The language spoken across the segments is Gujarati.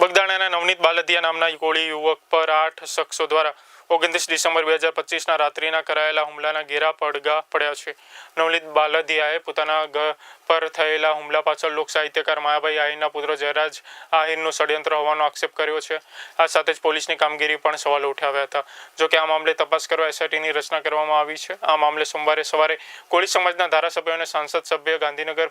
બગદાણાના નવનીત બાલદિયા નામના કોળી યુવક પર આઠ શખ્સો દ્વારા ઓગણત્રીસ ડિસેમ્બર બે હજાર પચીસના રાત્રિના કરાયેલા હુમલાના ઘેરા પડઘા પડ્યા છે. નવનીત બાલદિયાએ પોતાના ઘર પર થયેલા હુમલા પાછળ લોક સાહિત્યકાર માયાભાઈ આહિરના પુત્ર જયરાજ આહિરનું ષડયંત્ર હોવાનો આક્ષેપ કર્યો છે. આ સાથે જ પોલીસની કામગીરી પણ સવાલો ઉઠાવ્યા હતા. જો કે આ મામલે તપાસ કરવા એસઆઈટીની રચના કરવામાં આવી છે. આ મામલે સોમવારે સવારે કોળી સમાજના ધારાસભ્યો અને સાંસદ સભ્ય ગાંધીનગર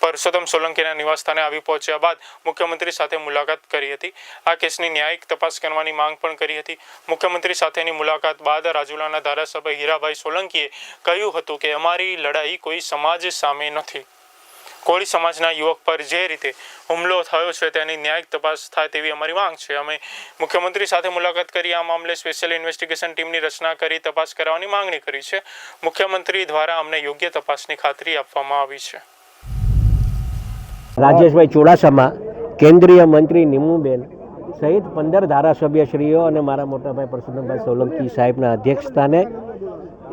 પરસોત્તમ સોલંકીના નિવાસસ્થાને આવી પહોંચ્યા બાદ મુખ્યમંત્રી સાથે મુલાકાત કરી હતી. આ કેસની ન્યાયિક તપાસ કરવાની માંગ પણ કરી હતી. મુખ્યમંત્રી સાથેની મુલાકાત બાદ રાજુલાના ધારાસભ્ય હીરાભાઈ સોલંકીએ કહ્યું હતું કે, અમારી લડાઈ કોઈ સમાજ સામે નથી. કોળી સમાજના યુવક પર જે રીતે હુમલો થયો છે તેની ન્યાયિક તપાસ થાય તેવી અમારી માંગ છે. અમે મુખ્યમંત્રી સાથે મુલાકાત કરી આ મામલે સ્પેશિયલ ઇન્વેસ્ટિગેશન ટીમની રચના કરી તપાસ કરાવવાની માંગણી કરી છે. મુખ્યમંત્રી દ્વારા અમને યોગ્ય તપાસની ખાતરી આપવામાં આવી છે. રાજેશભાઈ ચુડાસમા, કેન્દ્રીય મંત્રી નિમુબેન સહિત પંદર ધારાસભ્યશ્રીઓ અને મારા મોટાભાઈ પરસોત્તમભાઈ સોલંકી સાહેબના અધ્યક્ષસ્થાને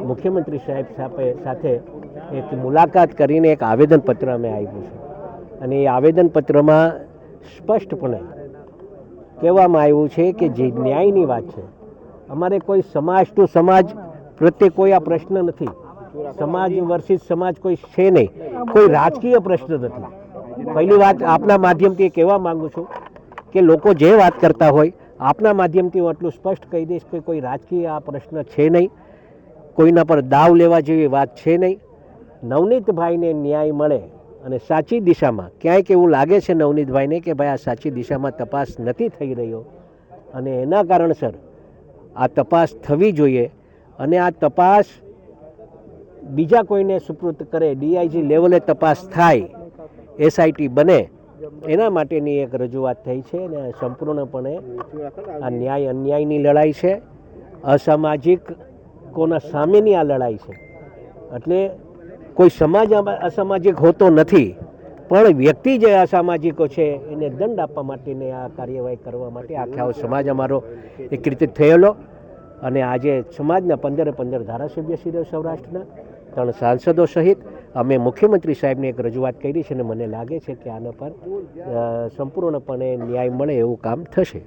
મુખ્યમંત્રી સાહેબ સાથે એક મુલાકાત કરીને એક આવેદનપત્ર અમે આપ્યું છે. અને એ આવેદનપત્રમાં સ્પષ્ટપણે કહેવામાં આવ્યું છે કે જે ન્યાયની વાત છે, અમારે કોઈ સમાજ ટુ સમાજ પ્રત્યે કોઈ આ પ્રશ્ન નથી. સમાજ વર્સિસ સમાજ કોઈ છે નહીં. કોઈ રાજકીય પ્રશ્ન નથી. પહેલી વાત આપના માધ્યમથી કહેવા માંગુ છું કે લોકો જે વાત કરતા હોય, આપના માધ્યમથી હું એટલું સ્પષ્ટ કહી દઈશ કે કોઈ રાજકીય આ પ્રશ્ન છે નહીં, કોઈના પર દાવ લેવા જેવી વાત છે નહીં. નવનીતભાઈને ન્યાય મળે અને સાચી દિશામાં ક્યાંક એવું લાગે છે નવનીતભાઈને કે ભાઈ આ સાચી દિશામાં તપાસ નથી થઈ રહ્યો અને એના કારણસર આ તપાસ થવી જોઈએ અને આ તપાસ બીજા કોઈને સુપૃત કરે, ડીઆઈજી લેવલે તપાસ થાય એસઆઈટી બને, એના માટેની એક રજૂઆત થઈ છે અને સંપૂર્ણપણે આ ન્યાય અન્યાયની લડાઈ છે. અસામાજિક કોના સામેની આ લડાઈ છે. એટલે કોઈ સમાજ અસામાજિક હોતો નથી, પણ વ્યક્તિ જે અસામાજિકો છે, એને દંડ આપવા માટેની આ કાર્યવાહી કરવા માટે આખા સમાજ અમારો એક રીતે થયેલો. અને આજે સમાજના પંદરે પંદર ધારાસભ્ય શ્રીઓ સૌરાષ્ટ્રના. ત્રણ સાંસદો સહિત અમે મુખ્યમંત્રી સાહેબને એક રજૂઆત કરી છે અને મને લાગે છે કે આના પર સંપૂર્ણપણે ન્યાય મળે એવું કામ થશે.